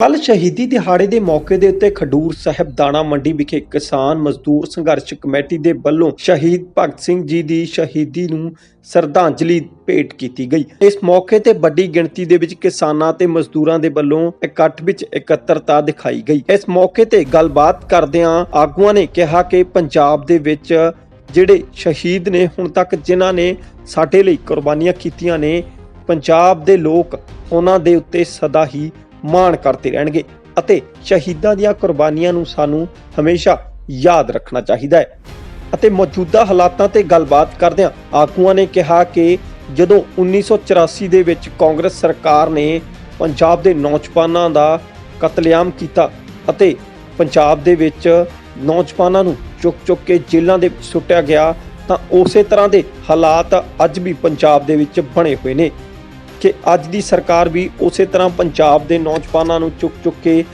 ਕੱਲ ਸ਼ਹੀਦੀ ਦਿਹਾੜੇ ਦੇ ਮੌਕੇ ਦੇ ਉੱਤੇ ਖਡੂਰ ਸਾਹਿਬ ਦਾਣਾ ਮੰਡੀ ਵਿਖੇ ਕਿਸਾਨ ਮਜ਼ਦੂਰ ਸੰਘਰਸ਼ ਕਮੇਟੀ ਦੇ ਵੱਲੋਂ ਸ਼ਹੀਦ ਭਗਤ ਸਿੰਘ ਜੀ ਦੀ ਸ਼ਹੀਦੀ ਨੂੰ ਸ਼ਰਧਾਂਜਲੀ ਭੇਟ ਕੀਤੀ ਗਈ। ਇਸ ਮੌਕੇ ਤੇ ਵੱਡੀ ਗਿਣਤੀ ਦੇ ਵਿੱਚ ਕਿਸਾਨਾਂ ਤੇ ਮਜ਼ਦੂਰਾਂ ਦੇ ਵੱਲੋਂ ਇਕੱਠ ਵਿੱਚ ਇਕੱਤਰਤਾ ਦਿਖਾਈ ਗਈ। ਇਸ ਮੌਕੇ ਤੇ ਗੱਲਬਾਤ ਕਰਦਿਆਂ ਆਗੂਆਂ ਨੇ ਕਿਹਾ ਕਿ ਪੰਜਾਬ ਦੇ ਵਿੱਚ ਜਿਹੜੇ ਸ਼ਹੀਦ ਨੇ, ਹੁਣ ਤੱਕ ਜਿਨ੍ਹਾਂ ਨੇ ਸਾਡੇ ਲਈ ਕੁਰਬਾਨੀਆਂ ਕੀਤੀਆਂ ਨੇ, ਪੰਜਾਬ ਦੇ ਲੋਕ ਉਹਨਾਂ ਦੇ ਉੱਤੇ ਸਦਾ ਹੀ ਮਾਣ ਕਰਦੇ ਰਹਿਣਗੇ ਅਤੇ ਸ਼ਹੀਦਾਂ ਦੀਆਂ ਕੁਰਬਾਨੀਆਂ ਨੂੰ ਸਾਨੂੰ ਹਮੇਸ਼ਾ ਯਾਦ ਰੱਖਣਾ ਚਾਹੀਦਾ ਹੈ। ਅਤੇ ਮੌਜੂਦਾ ਹਾਲਾਤਾਂ ਤੇ ਗੱਲਬਾਤ ਕਰਦਿਆਂ ਆਗੂਆਂ ਨੇ ਕਿਹਾ ਕਿ ਜਦੋਂ 1984 ਦੇ ਵਿੱਚ ਕਾਂਗਰਸ ਸਰਕਾਰ ਨੇ ਪੰਜਾਬ ਦੇ ਨੌਜਵਾਨਾਂ ਦਾ ਕਤਲੇਆਮ ਕੀਤਾ ਅਤੇ ਪੰਜਾਬ ਦੇ ਵਿੱਚ ਨੌਜਵਾਨਾਂ ਨੂੰ ਚੁੱਕ ਚੁੱਕ ਕੇ ਜੇਲ੍ਹਾਂ ਦੇ ਵਿੱਚ ਸੁੱਟਿਆ ਗਿਆ, ਤਾਂ ਉਸੇ ਤਰ੍ਹਾਂ ਦੇ ਹਾਲਾਤ ਅੱਜ ਵੀ ਪੰਜਾਬ ਦੇ ਵਿੱਚ ਬਣੇ ਹੋਏ ਨੇ। ਕਿ ਅੱਜ ਦੀ ਸਰਕਾਰ ਵੀ ਉਸੇ ਤਰ੍ਹਾਂ ਪੰਜਾਬ ਦੇ ਨੌਜਵਾਨਾਂ ਨੂੰ ਚੁੱਕ ਚੁੱਕ ਕੇ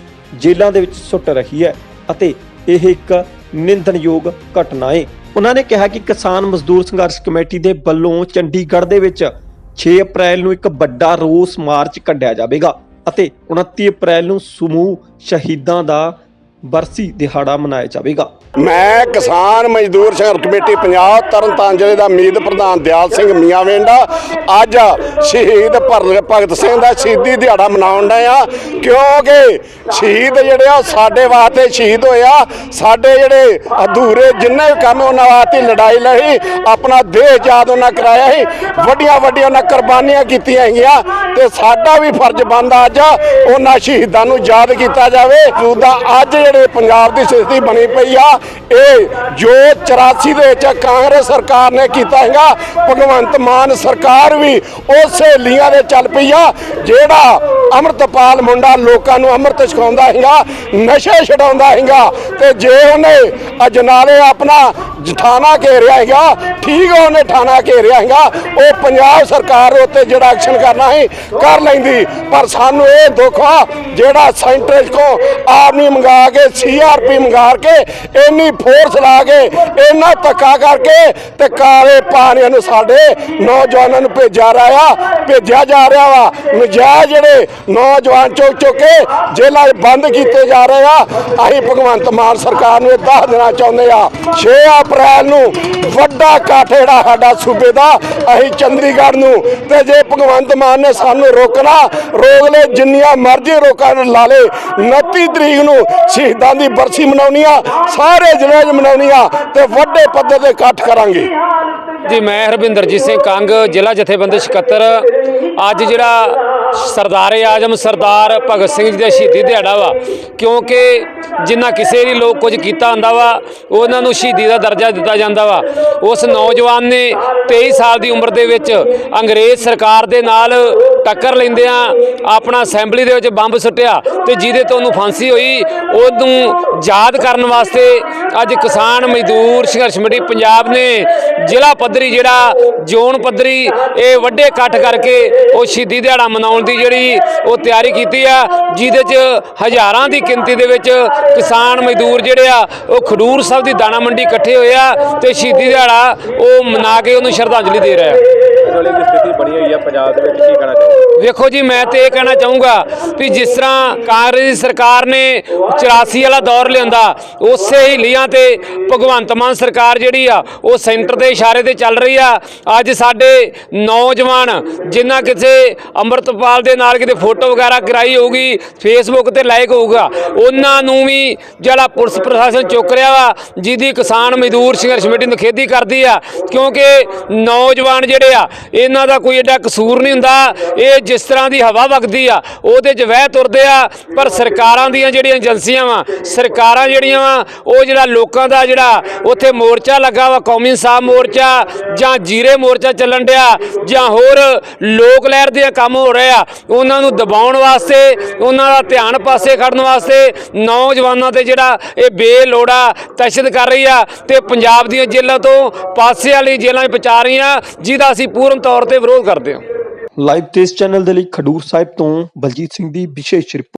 ਜੇਲ੍ਹਾਂ ਦੇ ਵਿੱਚ ਸੁੱਟ ਰਹੀ ਹੈ ਅਤੇ ਇਹ ਇੱਕ ਨਿੰਦਣਯੋਗ ਘਟਨਾ ਹੈ ਉਹਨਾਂ ਨੇ ਕਿਹਾ ਕਿ ਕਿਸਾਨ ਮਜ਼ਦੂਰ ਸੰਘਰਸ਼ ਕਮੇਟੀ ਦੇ ਵੱਲੋਂ ਚੰਡੀਗੜ੍ਹ ਦੇ ਵਿੱਚ 6 ਅਪ੍ਰੈਲ ਨੂੰ ਇੱਕ ਵੱਡਾ ਰੋਸ ਮਾਰਚ ਕੱਢਿਆ ਜਾਵੇਗਾ ਅਤੇ 29 ਅਪ੍ਰੈਲ ਨੂੰ ਸਮੂਹ ਸ਼ਹੀਦਾਂ ਦਾ ਬਰਸੀ ਦਿਹਾੜਾ ਮਨਾਇਆ ਜਾਵੇਗਾ। ਮੈਂ ਕਿਸਾਨ ਮਜ਼ਦੂਰ ਸੰਘਰਸ਼ ਕਮੇਟੀ ਪੰਜਾਬ ਤਰਨਤਾਰਨ ਜ਼ਿਲ੍ਹੇ ਦਾ ਮੀਤ ਪ੍ਰਧਾਨ ਦਿਆਲ ਸਿੰਘ ਮੀਆਂਵੇਂਡਾ ਅੱਜ ਸ਼ਹੀਦ ਭਗਤ ਸਿੰਘ ਦਾ ਸ਼ਹੀਦੀ ਦਿਹਾੜਾ ਮਨਾਉਣ ਦਾ ਆ ਕਿਉਂਕਿ ਸ਼ਹੀਦ ਜਿਹੜੇ ਆ ਸਾਡੇ ਵਾਸਤੇ ਸ਼ਹੀਦ ਹੋਇਆ ਸਾਡੇ ਜਿਹੜੇ ਅਧੂਰੇ ਜਿੰਨੇ ਵੀ ਕੰਮ ਉਹਨਾਂ ਵਾਸਤੇ ਲੜਾਈ ਲੜੀ, ਆਪਣਾ ਦੇਹ ਆਜ਼ਾਦ ਉਹਨਾਂ ਕਰਾਇਆ ਸੀ, ਵੱਡੀਆਂ ਵੱਡੀਆਂ ਉਹਨਾਂ ਕੁਰਬਾਨੀਆਂ ਕੀਤੀਆਂ ਹੈਗੀਆਂ ਤੇ ਸਾਡਾ ਵੀ ਫਰਜ਼ ਬਣਦਾ ਅੱਜ ਉਹਨਾਂ ਸ਼ਹੀਦਾਂ ਨੂੰ ਯਾਦ ਕੀਤਾ ਜਾਵੇ। ਜੂਦਾ ਅੱਜ ਜਿਹੜੇ ਪੰਜਾਬ ਦੀ ਸਥਿਤੀ ਬਣੀ ਪਈ ਆ, ਇਹ ਜੋ 84 ਦੇ ਵਿੱਚ ਕਾਂਗਰਸ ਸਰਕਾਰ ਨੇ ਕੀਤਾ ਹੈਗਾ, ਭਗਵੰਤ ਮਾਨ ਸਰਕਾਰ ਵੀ ਉਸੇ ਲੀਆਂ ਦੇ ਚੱਲ ਪਈ ਆ, ਜਿਹੜਾ ਅੰਮ੍ਰਿਤਪਾਲ ਮੁੰਡਾ ਲੋਕਾਂ ਨੂੰ ਅੰਮ੍ਰਿਤ ਛਕਾਉਂਦਾ ਹੈਗਾ ਨਸ਼ੇ ਛਡਾਉਂਦਾ ਹੈਗਾ ਤੇ ਜੇ ਉਹਨੇ ਅਜਨਾਲੇ ਆਪਣਾ ਜਠਾਣਾ ਘੇਰਿਆ ਹੈਗਾ ਠੀਕ ਉਹਨੇ ਠਾਣਾ ਘੇਰਿਆ ਹੈਗਾ ਉਹ ਪੰਜਾਬ ਸਰਕਾਰ ਉੱਤੇ ਜਿਹੜਾ ਐਕਸ਼ਨ ਕਰਨਾ ਹੈ ਕਰ ਲੈਂਦੀ। ਪਰ ਸਾਨੂੰ ਇਹ ਦੁੱਖ ਆ, ਜਿਹੜਾ ਸੈਂਟਰ ਕੋ ਆਪ ਨਹੀਂ ਮੰਗਾ ਕੇ ਸੀਆਰਪੀ ਮੰਗਾ ਕੇ, ਇੰਨੀ ਫੋਰਸ ਲਾ ਕੇ, ਇੰਨਾ ਧੱਕਾ ਕਰਕੇ ਤੇ ਕਾਲੇ ਪਾਣੀਆਂ ਨੂੰ ਸਾਡੇ ਨੌਜਵਾਨਾਂ ਨੂੰ ਭੇਜਿਆ ਰਿਹਾ ਭੇਜਿਆ ਜਾ ਰਿਹਾ ਵਾ। ਨਜਾਇਜ਼ ਜਿਹੜੇ ਨੌਜਵਾਨ ਚੁੱਕ ਚੁੱਕ ਕੇ ਜੇਲ੍ਹਾਂ 'ਚ ਬੰਦ ਕੀਤੇ ਜਾ ਰਹੇ ਆ। ਅਸੀਂ ਭਗਵੰਤ ਮਾਨ ਸਰਕਾਰ ਨੂੰ ਇਹ ਦੱਸ ਦੇਣਾ ਚਾਹੁੰਦੇ ਆ 6 ਅਪ੍ਰੈਲ ਨੂੰ ਵੱਡਾ ਇਕੱਠ ਜਿਹੜਾ ਸਾਡਾ ਸੂਬੇ ਦਾ, ਅਸੀਂ ਚੰਡੀਗੜ੍ਹ ਨੂੰ। ਤੇ ਜੇ ਭਗਵੰਤ ਮਾਨ ਨੇ ਸਾਨੂੰ ਰੋਕਣਾ, ਰੋਕ ਲੈ ਜਿੰਨੀਆਂ ਮਰਜ਼ੀ ਰੋਕਾਂ ਲਾ ਲੇ 29 ਤਰੀਕ ਨੂੰ ਸ਼ਹੀਦਾਂ ਦੀ ਬਰਸੀ ਮਨਾਉਣੀ ਆ, ਸਾਰੇ ਜ਼ਿਲ੍ਹੇ 'ਚ ਮਨਾਉਣੀ ਆ, ਤੇ ਵੱਡੇ ਪੱਧਰ ਤੇ ਇਕੱਠ ਕਰਾਂਗੇ। ਜੀ, ਮੈਂ ਹਰਵਿੰਦਰਜੀਤ ਸਿੰਘ ਕੰਗ, ਜ਼ਿਲ੍ਹਾ ਜਥੇਬੰਦੀ ਸਕੱਤਰ। ਅੱਜ ਜਿਹੜਾ ਸਰਦਾਰੇ ਆਜਮ ਸਰਦਾਰ ਭਗਤ ਸਿੰਘ ਜੀ ਦਾ ਸ਼ਹੀਦੀ ਦਿਹਾੜਾ ਵਾ, ਕਿਉਂਕਿ ਜਿੰਨਾ ਕਿਸੇ ਵੀ ਲੋਕ ਕੁਝ ਕੀਤਾ ਹੁੰਦਾ ਵਾ, ਉਹਨਾਂ ਨੂੰ ਸ਼ਹੀਦੀ ਦਾ ਦਰਜਾ ਦਿੱਤਾ ਜਾਂਦਾ ਵਾ। ਉਸ ਨੌਜਵਾਨ ਨੇ 23 ਸਾਲ ਦੀ ਉਮਰ ਦੇ ਵਿੱਚ ਅੰਗਰੇਜ਼ ਸਰਕਾਰ ਦੇ ਨਾਲ ਟੱਕਰ ਲੈਂਦਿਆਂ ਆਪਣਾ ਅਸੈਂਬਲੀ ਦੇ ਵਿੱਚ ਬੰਬ ਸੁੱਟਿਆ ਤੇ ਜਿਹਦੇ ਤੋਂ ਉਹਨੂੰ ਫਾਂਸੀ ਹੋਈ, ਉਹਨੂੰ ਯਾਦ ਕਰਨ ਵਾਸਤੇ ਅੱਜ ਕਿਸਾਨ ਮਜ਼ਦੂਰ ਸੰਘਰਸ਼ ਮੰਡੀ ਪੰਜਾਬ ਨੇ ਜ਼ਿਲ੍ਹਾ ਪੱਧਰੀ ਜਿਹੜਾ ਜ਼ੋਨ ਪੱਧਰੀ ਇਹ ਵੱਡੇ ਇਕੱਠ ਕਰਕੇ ਉਹ ਸ਼ਹੀਦੀ ਦਿਹਾੜਾ ਮਨਾਉਣ ਦੀ ਜਿਹੜੀ ਉਹ ਤਿਆਰੀ ਕੀਤੀ ਆ, ਜਿਹਦੇ 'ਚ ਹਜ਼ਾਰਾਂ ਦੀ ਗਿਣਤੀ ਦੇ ਵਿੱਚ ਕਿਸਾਨ ਮਜ਼ਦੂਰ ਜਿਹੜੇ ਆ, ਉਹ ਖਡੂਰ ਸਾਹਿਬ ਦੀ ਦਾਣਾ ਮੰਡੀ ਇਕੱਠੇ ਹੋਏ ਆ ਤੇ ਸ਼ਹੀਦੀ ਦਿਹਾੜਾ ਉਹ ਮਨਾ ਕੇ ਉਹਨੂੰ ਸ਼ਰਧਾਂਜਲੀ ਦੇ ਰਹੇ ਆ। ਇਸ ਵੇਲੇ ਦੀ ਸਥਿਤੀ ਬਣੀ ਹੋਈ ਹੈ ਪੰਜਾਬ ਦੇ ਵਿੱਚ ਕੀ ਕਹਿਣਾ ਚਾਹੋਗੇ? ਵੇਖੋ ਜੀ, ਮੈਂ ਤੇ ਇਹ ਕਹਿਣਾ ਚਾਹੂੰਗਾ ਵੀ ਜਿਸ ਤਰ੍ਹਾਂ ਕਾਂਗਰਸ ਦੀ ਸਰਕਾਰ ਨੇ 84 ਵਾਲਾ ਦੌਰ ਲਿਆਂਦਾ, ਉਸੇ ਹੀ ਲੀਆਂ ਤੇ ਭਗਵੰਤ ਮਾਨ ਸਰਕਾਰ ਜਿਹੜੀ ਆ, ਉਹ ਸੈਂਟਰ ਦੇ ਇਸ਼ਾਰੇ ਤੇ ਚੱਲ ਰਹੀ ਆ। ਅੱਜ ਸਾਡੇ ਨੌਜਵਾਨ ਜਿਨ੍ਹਾਂ ਕਿਸੇ ਅੰਮ੍ਰਿਤਪਾਲ ਦੇ ਨਾਲ ਕਿਤੇ ਫੋਟੋ ਵਗੈਰਾ ਕਰਾਈ ਹੋਊਗੀ ਫੇਸਬੁੱਕ ਤੇ ਲਾਈਕ ਹੋਊਗਾ, ਉਹਨਾਂ ਨੂੰ ਵੀ ਜਿਹੜਾ ਪੁਲਿਸ ਪ੍ਰਸ਼ਾਸਨ ਚੁੱਕ ਰਿਹਾ ਵਾ, ਜਿਹਦੀ ਕਿਸਾਨ ਮਜ਼ਦੂਰ ਸੰਘਰਸ਼ ਕਮੇਟੀ ਨਖੇਦੀ ਕਰਦੀ ਆ, ਕਿਉਂਕਿ ਨੌਜਵਾਨ ਜਿਹੜੇ ਆ ਇਹਨਾਂ ਦਾ ਕੋਈ ਐਡਾ ਕਸੂਰ ਨਹੀਂ ਹੁੰਦਾ। ਇਹ ਜਿਸ ਤਰ੍ਹਾਂ ਦੀ ਹਵਾ ਵਗਦੀ ਆ, ਉਹਦੇ 'ਚ ਵਹਿ ਤੁਰਦੇ ਆ। ਪਰ ਸਰਕਾਰਾਂ ਦੀਆਂ ਜਿਹੜੀਆਂ ਏਜੰਸੀਆਂ ਵਾ, ਸਰਕਾਰਾਂ ਜਿਹੜੀਆਂ ਵਾ, ਉਹ ਜਿਹੜਾ ਲੋਕਾਂ ਦਾ ਜਿਹੜਾ ਉੱਥੇ ਮੋਰਚਾ ਲੱਗਾ ਵਾ, ਕੌਮੀ ਇਨਸਾਫ ਮੋਰਚਾ ਜਾਂ ਜੀਰੇ ਮੋਰਚਾ ਚੱਲਣ ਡਿਆ, ਜਾਂ ਹੋਰ ਲੋਕ ਲਹਿਰ ਦੇ ਕੰਮ ਹੋ ਰਹੇ ਆ, ਉਹਨਾਂ ਨੂੰ ਦਬਾਉਣ ਵਾਸਤੇ, ਉਹਨਾਂ ਦਾ ਧਿਆਨ ਪਾਸੇ ਖੜਨ ਵਾਸਤੇ ਨੌਜਵਾਨਾਂ ਤੇ ਜਿਹੜਾ ਇਹ ਬੇਲੋੜਾ ਤਸ਼ਦ ਕਰ ਰਹੀ ਆ ਤੇ ਪੰਜਾਬ ਦੀਆਂ ਜੇਲ੍ਹਾਂ ਤੋਂ ਪਾਸੇ ਵਾਲੀ ਜੇਲ੍ਹਾਂ 'ਚ ਪਹੁੰਚਾ ਰਹੀਆਂ, ਜਿਹਦਾ ਅਸੀਂ ਪੂਰਨ ਤੌਰ ਤੇ ਵਿਰੋਧ ਕਰਦੇ ਹਾਂ। ਲਾਈਵ ਤੇਜ਼ ਚੈਨਲ ਦੇ ਲਈ ਖਡੂਰ ਸਾਹਿਬ ਤੋਂ ਬਲਜੀਤ ਸਿੰਘ ਦੀ ਵਿਸ਼ੇਸ਼ ਰਿਪੋਰਟ।